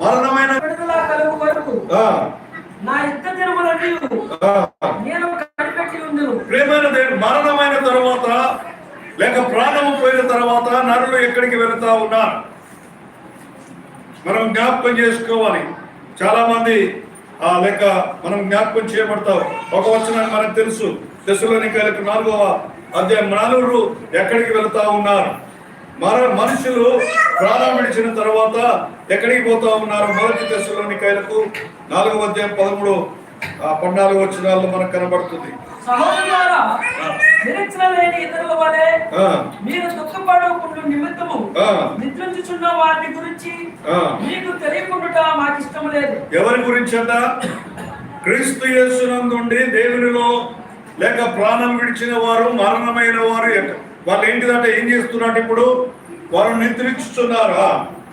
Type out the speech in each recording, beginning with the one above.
మరణమైన విడుదల కలుగు వరకు ఆ, నా యుద్ధ దినములన్నీ ఆ, నేను కనిపెట్టి ఉందును ప్రియమైన దేవుడు మరణమైన తర్వాత లేక ప్రాణము పోయిన తర్వాత నరులు ఎక్కడికి వెళుతా ఉన్నారు? మనం జ్ఞాపకం చేసుకోవాలి. చాలా మంది ఆ లెక్క మనం జ్ఞాపకం చేయబడతాం. ఒక వచనాన్ని మనకు తెలుసు. దశలోనికాయలకు నాలుగవ అధ్యాయం నలుగురు ఎక్కడికి వెళ్తా ఉన్నారు? మర మనుషులు ప్రాణం విడిచిన తర్వాత ఎక్కడికి పోతా ఉన్నారు? మొదటి దశలోనికాయలకు నాలుగవ అధ్యాయం పదమూడు ఆ, పద్నాలుగు వచనాల్లో మనకు కనబడుతుంది. సహోదరులారా నిరీక్షణ లేని ఇతరుల వలె ఆ, మీరు దుఃఖపడకుండా నిమిత్తము ఆ. నిద్రించుచున్న వారిని గురించి ఆ. మీకు తెలియకుండా మాకు ఇష్టం లేదు. ఎవరి గురించి అంట? క్రీస్తు యేసునందుండి దేవునిలో లేక ప్రాణం విడిచిన వారు మరణమైన వారు ఎక్క- వాళ్ళు ఏంటిదంటే ఏం చేస్తున్నట్టు ఇప్పుడు వారు నిద్రించుతున్నారు?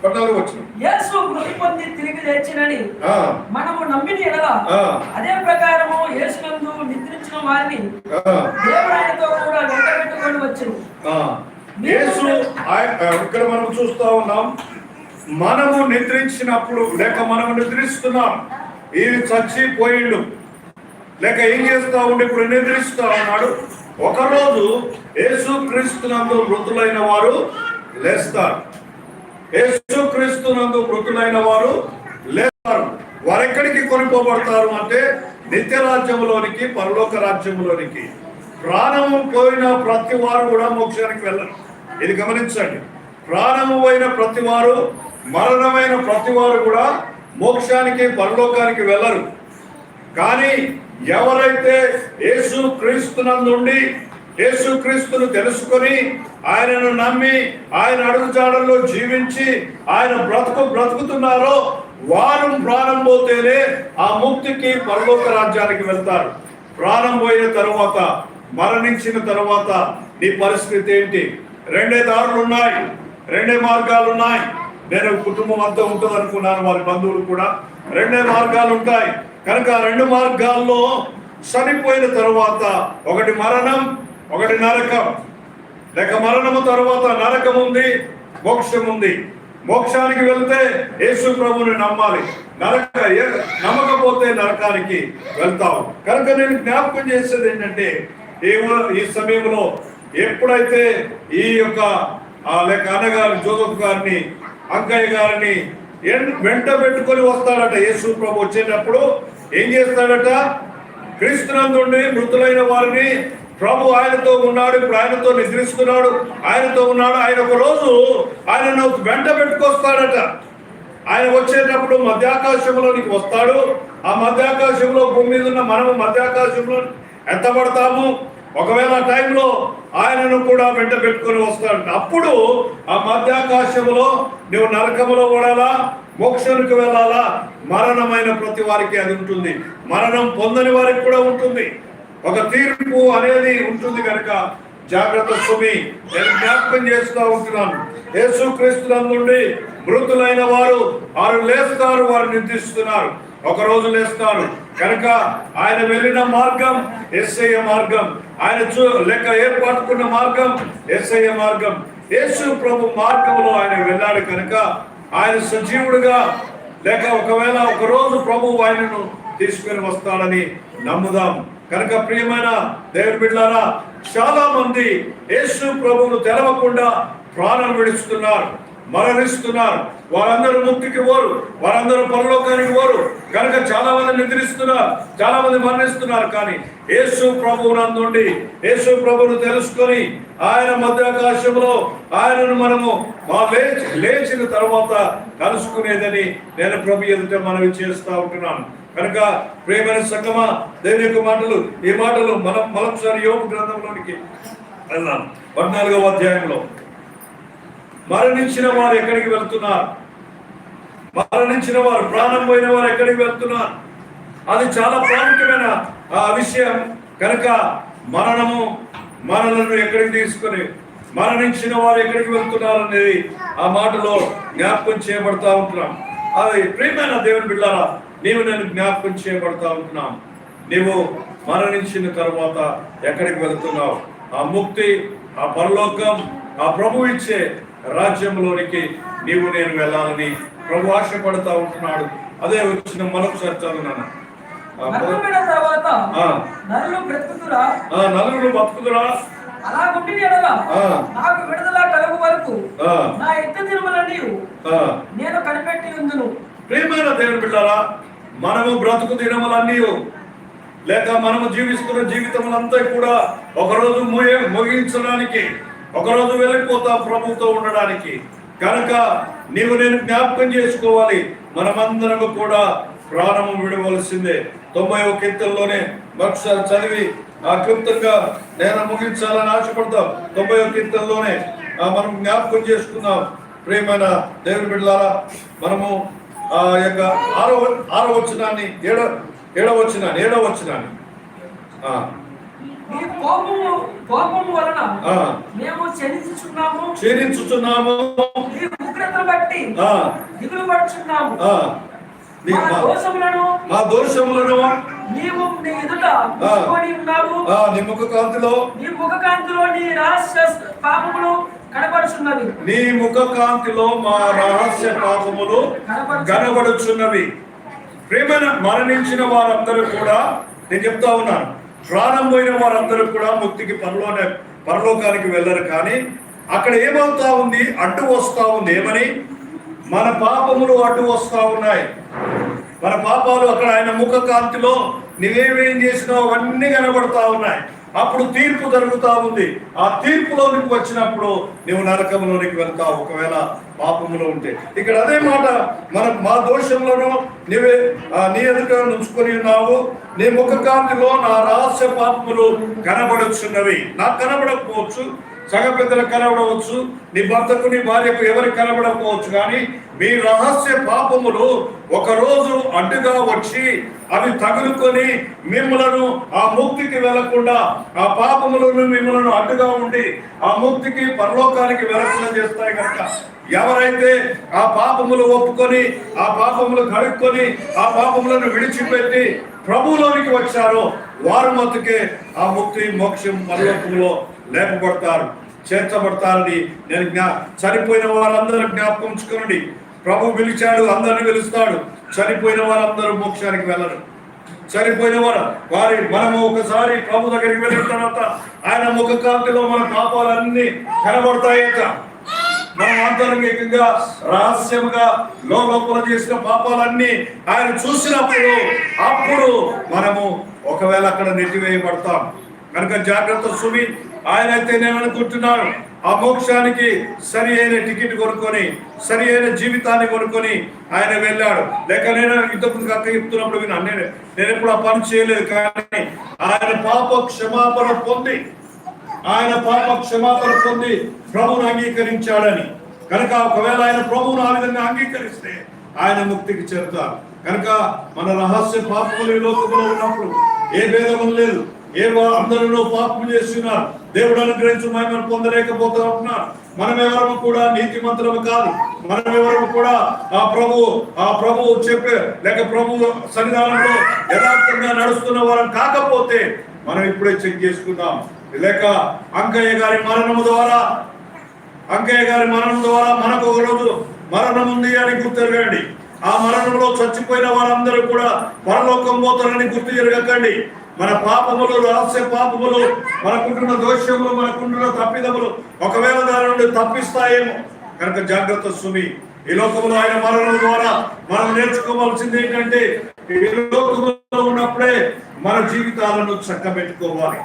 పద్నాలుగు వచ్చిన యేసు మృతి పొంది తిరిగి లేచినని మనము నమ్మిన ఎడల. అదే ప్రకారము యేసునందు నిద్రించిన వారిని ఆ, దేవుడు ఆయనతో కూడా వెంటబెట్టుకొని వచ్చును. యేసు ఇక్కడ మనం చూస్తా ఉన్నాం. మనము నిద్రించినప్పుడు లేక మనము నిద్రిస్తున్నాం. ఇది చచ్చిపోయిండు. లేక ఏం చేస్తా ఉండి? ఇప్పుడు నిద్రిస్తా ఉన్నాడు. ఒకరోజు యేసు క్రీస్తునందు మృతులైన వారు లేస్తారు. యేసు క్రీస్తునందు మృతులైన వారు లేస్తారు. వారు ఎక్కడికి కొనుక్కోబడతారు అంటే నిత్య రాజ్యంలోనికి పరలోక రాజ్యంలోనికి ప్రాణము పోయిన ప్రతి వారు కూడా మోక్షానికి వెళ్ళరు. ఇది గమనించండి. ప్రాణము పోయిన ప్రతి వారు మరణమైన ప్రతి వారు కూడా మోక్షానికి పరలోకానికి వెళ్ళరు. కానీ ఎవరైతే యేసు క్రీస్తునందుండి యేసు క్రీస్తును తెలుసుకొని ఆయనను నమ్మి ఆయన అడుగుజాడల్లో జీవించి ఆయన బ్రతుకు బ్రతుకుతున్నారో వారం ప్రాణం పోతేనే ఆ ముక్తికి పరలోక రాజ్యానికి వెళ్తారు. ప్రాణం పోయిన తర్వాత మరణించిన తర్వాత నీ పరిస్థితి ఏంటి? రెండే దారులు ఉన్నాయి రెండే మార్గాలు ఉన్నాయి. నేను కుటుంబం అంతా ఉంటుంది అనుకున్నాను వారి బంధువులు కూడా. రెండే మార్గాలు ఉంటాయి. కనుక ఆ రెండు మార్గాల్లో చనిపోయిన తరువాత ఒకటి మరణం ఒకటి నరకం. లేక మరణము తరువాత నరకం ఉంది మోక్షం ఉంది మోక్షానికి వెళ్తే యేసు ప్రభుని నమ్మాలి. నరక నమ్మకపోతే నరకానికి వెళ్తావు. కనుక నేను జ్ఞాపకం చేసేది ఏంటంటే ఈ ఈ సమయంలో ఎప్పుడైతే ఈ యొక్క లేక అన్నగారు జోదప్ గారిని అంకయ్య గారిని ఎన్- వెంట పెట్టుకొని వస్తాడట యేసు ప్రభు వచ్చేటప్పుడు ఏం చేస్తాడట క్రీస్తునందుండి మృతులైన వారిని ప్రభు ఆయనతో ఉన్నాడు ఇప్పుడు ఆయనతో నిద్రిస్తున్నాడు ఆయనతో ఉన్నాడు. ఆయన ఒక రోజు ఆయనను వెంట పెట్టుకొస్తాడట. ఆయన వచ్చేటప్పుడు మధ్యాకాశంలోనికి వస్తాడు. ఆ మధ్యాకాశంలో భూమి మీద ఉన్న మనము మధ్యాకాశంలో ఎత్తబడతాము ఒకవేళ ఆ టైంలో ఆయనను కూడా వెంట పెట్టుకొని వస్తాడు. అప్పుడు ఆ మధ్యాకాశంలో నువ్వు నరకములో పడాలా? మోక్షానికి వెళ్ళాలా? మరణమైన ప్రతి వారికి అది ఉంటుంది. మరణం పొందని వారికి కూడా ఉంటుంది. ఒక తీర్పు అనేది ఉంటుంది కనుక జాగ్రత్త సుమి నేను జ్ఞాపకం చేస్తూ ఉంటున్నాను. యేసు నుండి మృతులైన వారు వారు లేస్తారు వారు నిర్దిస్తున్నారు ఒక రోజు లేస్తారు. కనుక ఆయన వెళ్ళిన మార్గం ఎస్ఐ మార్గం. ఆయన చూ లెక్క ఏర్పాటుకున్న మార్గం ఎస్ఐ మార్గం. యేసు ప్రభు మార్గంలో ఆయన వెళ్ళాడు కనుక ఆయన సజీవుడుగా లేక ఒకవేళ ఒక రోజు ప్రభు ఆయనను తీసుకుని వస్తాడని నమ్ముదాం. కనుక ప్రియమైన దేవుని బిడ్డారా చాలా మంది యేసు ప్రభువును తెలవకుండా ప్రాణం విడుస్తున్నారు మరణిస్తున్నారు. వారందరూ ముక్తికి పోరు వారందరూ పరలోకానికి పోరు. కనుక చాలా మంది నిద్రిస్తున్నారు చాలా మంది మరణిస్తున్నారు. కానీ యేసు ప్రభువు నందుండి యేసు ప్రభువును తెలుసుకొని ఆయన మధ్యాకాశంలో ఆయనను మనము మా లేచి లేచిన తర్వాత కలుసుకునేదని నేను ప్రభు ఎదుట మనవి చేస్తా ఉంటున్నాను. కనుక ప్రేమైన సంగమా దేవుని యొక్క మాటలు ఈ మాటలు మనం మరొకసారి యోగ గ్రంథంలోనికి వెళ్దాం. పద్నాలుగవ అధ్యాయంలో. మరణించిన వారు ఎక్కడికి వెళ్తున్నారు? మరణించిన వారు ప్రాణం పోయిన వారు ఎక్కడికి వెళ్తున్నారు? అది చాలా ప్రాముఖ్యమైన ఆ విషయం. కనుక మరణము మనలను ఎక్కడికి తీసుకొని మరణించిన వారు ఎక్కడికి వెళ్తున్నారు అనేది ఆ మాటలో జ్ఞాపకం చేయబడతా ఉంటున్నాం. అది ప్రియమైన దేవుని బిడ్డారా నీవు నేను జ్ఞాపకం చేయబడతా ఉంటున్నాం. నీవు మరణించిన తర్వాత ఎక్కడికి వెళ్తున్నావు? ఆ ముక్తి ఆ పరలోకం ఆ ప్రభు ఇచ్చే రాజ్యంలోనికి నీవు నేను వెళ్ళాలని ప్రభు ఆశపడతా ఉంటున్నాడు. అదే వచ్చిన మరొకసారి తర్వాత? ఆ. నరులు బ్రతుకుతురా? ఆ, నలుగురు బతుకుదురా అలా ఆ. నాకు విడుదల కలుగు వరకు నా యుద్ధ తిరుమలని ఆ. నేను కనిపెట్టి ఉందును. ప్రియమైన దేవుని బిడ్డారా మనము బ్రతుకు దినములన్నీ లేక మనము జీవిస్తున్న జీవితములంతా కూడా ఒకరోజు ముగి ముగించడానికి ఒకరోజు వెళ్ళిపోతా ప్రభుతో ఉండడానికి. కనుక నీవు నేను జ్ఞాపకం చేసుకోవాలి మనమందరము కూడా ప్రాణము విడవలసిందే. తొంభై ఒక కీర్తనలోనే ఒకసారి చదివి ఆ క్లుప్తంగా నేను ముగించాలని ఆశపడతాం. తొంభై ఒక కీర్తనలోనే మనం జ్ఞాపకం చేసుకుందాం. ప్రియమైన దేవుని బిడ్డలారా మనము ఆ యొక్క ఆరో ఆరో వచనాన్ని ఏడో ఏడో వచనాన్ని ఏడో వచనాన్ని. మేము క్షీణించుచున్నాము. ఆ, దిగులు పడుచున్నాము మా దోషములను నీవు నీ ఎదుట ఉంచుకొని ఉన్నావు. ఆ, నీ ముఖ కాంతిలో నీ ముఖ కాంతిలో నీ రహస్య పాపములు కనబడుచున్నవి నీ ముఖ కాంతిలో మా రహస్య పాపములు కనబడుచున్నవి. ప్రేమైన మరణించిన వారందరూ కూడా నేను చెప్తా ఉన్నాను. ప్రాణం పోయిన వారందరూ కూడా ముక్తికి పరలోనే పరలోకానికి వెళ్ళరు కానీ అక్కడ ఏమవుతా ఉంది? అడ్డు వస్తా ఉంది. ఏమని? మన పాపములు అడ్డు వస్తూ ఉన్నాయి. మన పాపాలు అక్కడ ఆయన ముఖ కాంతిలో నువ్వేమేం చేసినావు అవన్నీ కనబడతా ఉన్నాయి. అప్పుడు తీర్పు జరుగుతూ ఉంది. ఆ తీర్పులో నీకు వచ్చినప్పుడు నువ్వు నరకంలోనికి వెళ్తావు. ఒకవేళ పాపములో ఉంటే ఇక్కడ అదే మాట మన మా దోషంలోనూ నీవే నీ ఎదుట ఉంచుకొని ఉన్నావు. నీ ముఖ కాంతిలో నా రహస్య పాపములు కనబడుచున్నవి. నాకు కనబడకపోవచ్చు. సగ పెద్దలకు కనబడవచ్చు నీ భర్తకు నీ భార్యకు ఎవరికి కనబడకపోవచ్చు కానీ మీ రహస్య పాపములు ఒకరోజు అడ్డుగా వచ్చి అవి తగులుకొని మిమ్మలను ఆ ముక్తికి వెళ్ళకుండా ఆ పాపములను మిమ్మలను అడ్డుగా ఉండి ఆ ముక్తికి పరలోకానికి వెళ్ళకుండా చేస్తాయి కనుక. ఎవరైతే ఆ పాపములు ఒప్పుకొని ఆ పాపములు కడుక్కొని ఆ పాపములను విడిచిపెట్టి ప్రభువులోనికి వచ్చారో వారు మతుకే ఆ ముక్తి మోక్షం పరలోకంలో లేపబడతారు చేర్చబడతారని నేను జ్ఞా చనిపోయిన వారందరూ జ్ఞాపకం ఉంచుకోండి ప్రభు పిలిచాడు అందరిని పిలుస్తాడు. చనిపోయిన వారందరూ మోక్షానికి వెళ్ళరు. చనిపోయిన వారు వారి మనము ఒకసారి ప్రభు దగ్గరికి వెళ్ళిన తర్వాత ఆయన ముఖ కాంతిలో మన పాపాలన్నీ కనబడతాయట మనం ఆంతరంగికంగా రహస్యంగా లోపల చేసిన పాపాలన్నీ ఆయన చూసినప్పుడు అప్పుడు మనము ఒకవేళ అక్కడ నెట్టివేయబడతాం. కనుక జాగ్రత్త సుమి ఆయన అయితే నేననుకుంటున్నాను ఆ మోక్షానికి సరి అయిన టికెట్ కొనుక్కొని సరి అయిన జీవితాన్ని కొనుక్కొని ఆయన వెళ్ళాడు. లేక నేను ఇంతకు అక్క చెప్తున్నప్పుడు విన్నాను. నేను నేను ఎప్పుడు ఆ పని చేయలేదు కానీ ఆయన పాప క్షమాపణ పొంది ఆయన పాప క్షమాపణ పొంది ప్రభువును అంగీకరించాడని. కనుక ఒకవేళ ఆయన ప్రభువును ఆ విధంగా అంగీకరిస్తే ఆయన ముక్తికి చేరుతారు. కనుక మన రహస్య పాపములు ఈ లోకంలో ఉన్నప్పుడు ఏ భేదము లేదు. ఏవో అందరిలో పాపం చేస్తున్నారు దేవుడు అనుగ్రహించు మహిమను పొందలేకపోతా ఉంటున్నారు మనమెవరము కూడా నీతి మంత్రము కాదు. మనమెవరము కూడా ఆ ప్రభు ఆ ప్రభు చెప్పే లేక ప్రభు సన్నిధానంలో యథార్థంగా నడుస్తున్న వారం కాకపోతే మనం ఇప్పుడే చెక్ చేసుకుందాం. లేక అంకయ్య గారి మరణము ద్వారా అంకయ్య గారి మరణం ద్వారా మనకు ఒక రోజు మరణం ఉంది అని గుర్తెరగండి. ఆ మరణంలో చచ్చిపోయిన వారందరూ కూడా పరలోకం పోతారని గుర్తు జరగకండి. మన పాపములు రహస్య పాపములు మనకుంటున్న దోషములు మనకుంటున్న తప్పిదములు ఒకవేళ దాని నుండి తప్పిస్తాయేమో. కనుక జాగ్రత్త సుమి. ఈ లోకంలో ఆయన మరణం ద్వారా మనం నేర్చుకోవాల్సింది ఏంటంటే ఈ లోకంలో ఉన్నప్పుడే మన జీవితాలను చక్కబెట్టుకోవాలి.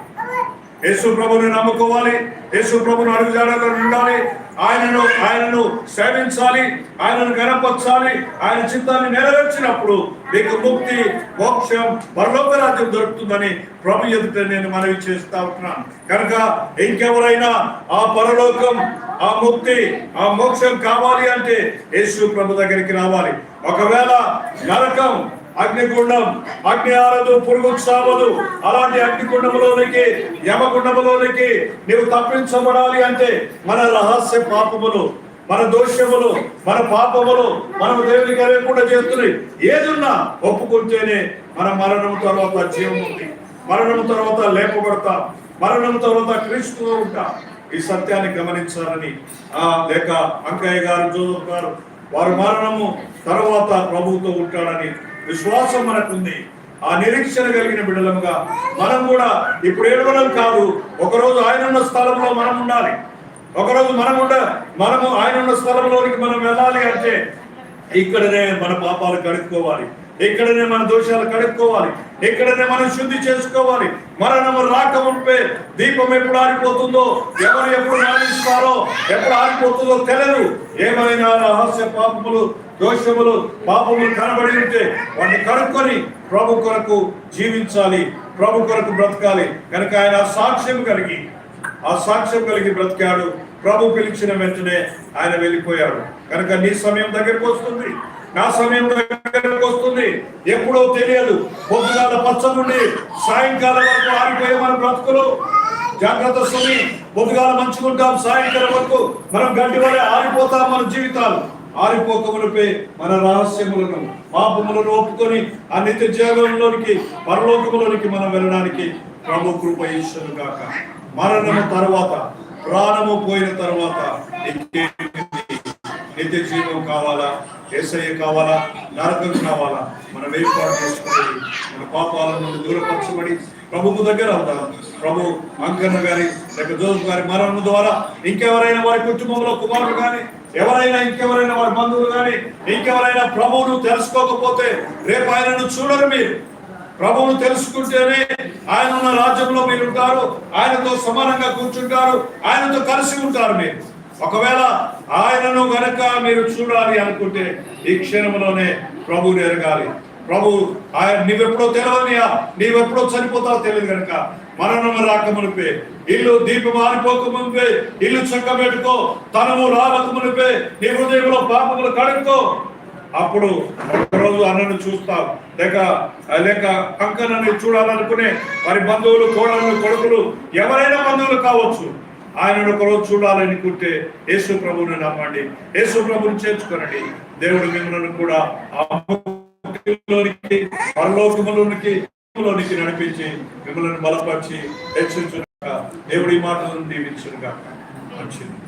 యేసు ప్రభుని నమ్ముకోవాలి. యేసు ప్రభుని అడుగుజాడగా ఉండాలి. ఆయనను ఆయనను సేవించాలి. ఆయనను గణపరచాలి. ఆయన చిత్తాన్ని నెరవేర్చినప్పుడు నీకు ముక్తి మోక్షం పరలోక రాజ్యం దొరుకుతుందని ప్రభు ఎదుట నేను మనవి చేస్తా ఉంటున్నాను. కనుక ఇంకెవరైనా ఆ పరలోకం ఆ ముక్తి ఆ మోక్షం కావాలి అంటే యేసు ప్రభు దగ్గరికి రావాలి. ఒకవేళ నరకం అగ్నిగుండం అగ్ని ఆరదు పురుగు సావదు అలాంటి అగ్నిగుండములోనికి యమగుండములోనికి నీవు తప్పించబడాలి అంటే మన రహస్య పాపములు మన దోషములు మన పాపములు మనం దేవునికి లేకుండా చేస్తున్నాయి. ఏదున్నా ఒప్పుకుంటేనే మన మరణం తర్వాత జీవం ఉంది. మరణం తర్వాత లేపబడతాం. మరణం తర్వాత క్రీస్తుతో ఉంటాం. ఈ సత్యాన్ని గమనించాలని ఆ లేక అంకయ్య గారు జోసఫ్ గారు మరణము తర్వాత ప్రభువుతో ఉంటాడని విశ్వాసం మనకుంది. ఆ నిరీక్షణ కలిగిన బిడ్డలముగా మనం కూడా ఇప్పుడు ఏడవడం కాదు. ఒకరోజు ఆయన ఉన్న స్థలంలో మనం ఉండాలి. ఒకరోజు మనం ఉండ మనము ఆయన ఉన్న స్థలంలోనికి మనం వెళ్ళాలి అంటే ఇక్కడనే మన పాపాలు కడుక్కోవాలి. ఇక్కడనే మన దోషాలు కడుక్కోవాలి. ఇక్కడనే మనం శుద్ధి చేసుకోవాలి. మరణము రాక ఉంటే దీపం ఎప్పుడు ఆరిపోతుందో ఎవరు ఎప్పుడు మరణిస్తారో ఎప్పుడు ఆరిపోతుందో తెలియదు ఏమైనా రహస్య పాపములు దోషములు పాపములు కనబడి ఉంటే వాటిని కనుక్కొని ప్రభు కొరకు జీవించాలి. ప్రభు కొరకు బ్రతకాలి. కనుక ఆయన సాక్ష్యం కలిగి ఆ సాక్ష్యం కలిగి బ్రతికాడు. ప్రభు పిలిచిన వెంటనే ఆయన వెళ్ళిపోయాడు. కనుక నీ సమయం దగ్గరకు వస్తుంది. నా సమయం దగ్గరకు వస్తుంది. ఎప్పుడో తెలియదు. పొద్దుగాల పచ్చ నుండి సాయంకాలం వరకు ఆరిపోయే మన బ్రతుకులు. జాగ్రత్త సుమి పొద్దుగాల మంచుకుంటాం సాయంకాలం వరకు మనం గంటి వల్ల ఆరిపోతాం మన జీవితాలు. ఆరిపోకములపై మన రహస్యములను పాపములను ఒప్పుకొని ఆ నిత్య జీవంలోనికి పరలోకములోనికి మనం వెళ్ళడానికి ప్రభు కృప ఇష్టను కాక మరణము తర్వాత ప్రాణము పోయిన తర్వాత నిత్య జీవం కావాలా? ఏసయ్య కావాలా? నరకం కావాలా? మనం ఏర్పాటు చేసుకుని మన పాపాల నుండి దూరపరచబడి ప్రభువు దగ్గర అవుతాం ప్రభు అంకన్న గారి లేక జోసఫ్ గారి మరణం ద్వారా ఇంకెవరైనా వారి కుటుంబంలో కుమారులు కానీ ఎవరైనా ఇంకెవరైనా వారి బంధువులు కానీ ఇంకెవరైనా ప్రభువును తెలుసుకోకపోతే రేపు ఆయనను చూడరు మీరు. ప్రభువును తెలుసుకుంటేనే ఆయన ఉన్న రాజ్యంలో మీరు ఉంటారు ఆయనతో సమానంగా కూర్చుంటారు ఆయనతో కలిసి ఉంటారు మీరు. ఒకవేళ ఆయనను గనక మీరు చూడాలి అనుకుంటే ఈ క్షణంలోనే ప్రభువుని ఎరగాలి. ప్రభు ఆయన నీవెప్పుడో తెలియనియా నీవెప్పుడో చనిపోతావో తెలియదు కనుక మరణం రాకమునిపే ఇల్లు దీపం మారిపోక ముందే ఇల్లు చక్కబెట్టుకో తనము రావక మునిపే నీ హృదయంలో పాపములు కడుక్కో. అప్పుడు ఒకరోజు అన్నను చూస్తాం లేక లేక కంకనని చూడాలనుకునే వారి బంధువులు కోడలు కొడుకులు ఎవరైనా బంధువులు కావచ్చు. ఆయనను ఒకరోజు చూడాలనుకుంటే యేసు ప్రభువుని నమ్మండి. యేసు ప్రభుని చేర్చుకోనండి. దేవుడు మిమ్మల్ని కూడా ఆ పరలోకములోనికి లోనికి నడిపించి మిమ్మల్ని బలపరిచి హెచ్చరించుగా దేవుడి మాటలను దీవించుగా వచ్చింది